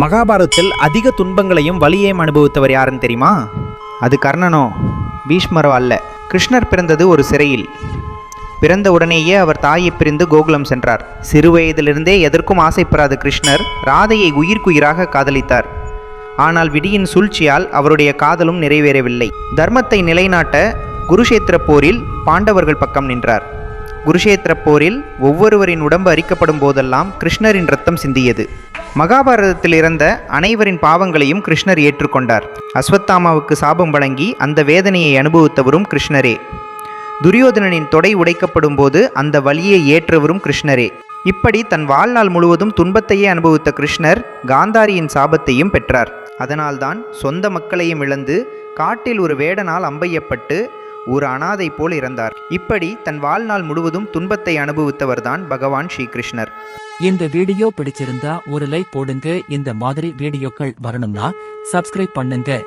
மகாபாரதத்தில் அதிக துன்பங்களையும் வலியையும் அனுபவித்தவர் யாருன்னு தெரியுமா? அது கர்ணனோ? பீஷ்மரோ அல்ல. கிருஷ்ணர் பிறந்தது ஒரு சிறையில். பிறந்த உடனேயே அவர் தாயை பிரிந்து கோகுலம் சென்றார். சிறுவயதிலிருந்தே எதற்கும் ஆசைப்படாத கிருஷ்ணர் ராதையை உயிர்க்குயிராக காதலித்தார். ஆனால் விடியின் சூழ்ச்சியால் அவருடைய காதலும் நிறைவேறவில்லை. தர்மத்தை நிலைநாட்ட குருஷேத்திர போரில் பாண்டவர்கள் பக்கம் நின்றார். குருஷேத்திர போரில் ஒவ்வொருவரின் உடம்பு அரிக்கப்படும் போதெல்லாம் கிருஷ்ணரின் ரத்தம் சிந்தியது. மகாபாரதத்தில் இறந்த அனைவரின் பாவங்களையும் கிருஷ்ணர் ஏற்றுக்கொண்டார். அஸ்வத்தாமாவுக்கு சாபம் வழங்கி அந்த வேதனையை அனுபவித்தவரும் கிருஷ்ணரே. துரியோதனனின் தொடை உடைக்கப்படும் போது அந்த வலியை ஏற்றவரும் கிருஷ்ணரே. இப்படி தன் வாழ்நாள் முழுவதும் துன்பத்தையே அனுபவித்த கிருஷ்ணர் காந்தாரியின் சாபத்தையும் பெற்றார். அதனால்தான் சொந்த மக்களையும் இழந்து காட்டில் ஒரு வேடனால் அம்பையப்பட்டு ஒரு அனாதை போல் இறந்தார். இப்படி தன் வாழ்நாள் முழுவதும் துன்பத்தை அனுபவித்தவர்தான் பகவான் ஸ்ரீகிருஷ்ணர். இந்த வீடியோ பிடிச்சிருந்தா ஒரு லைக் போடுங்க. இந்த மாதிரி வீடியோக்கள் வரணும்னா சப்ஸ்கிரைப் பண்ணுங்க.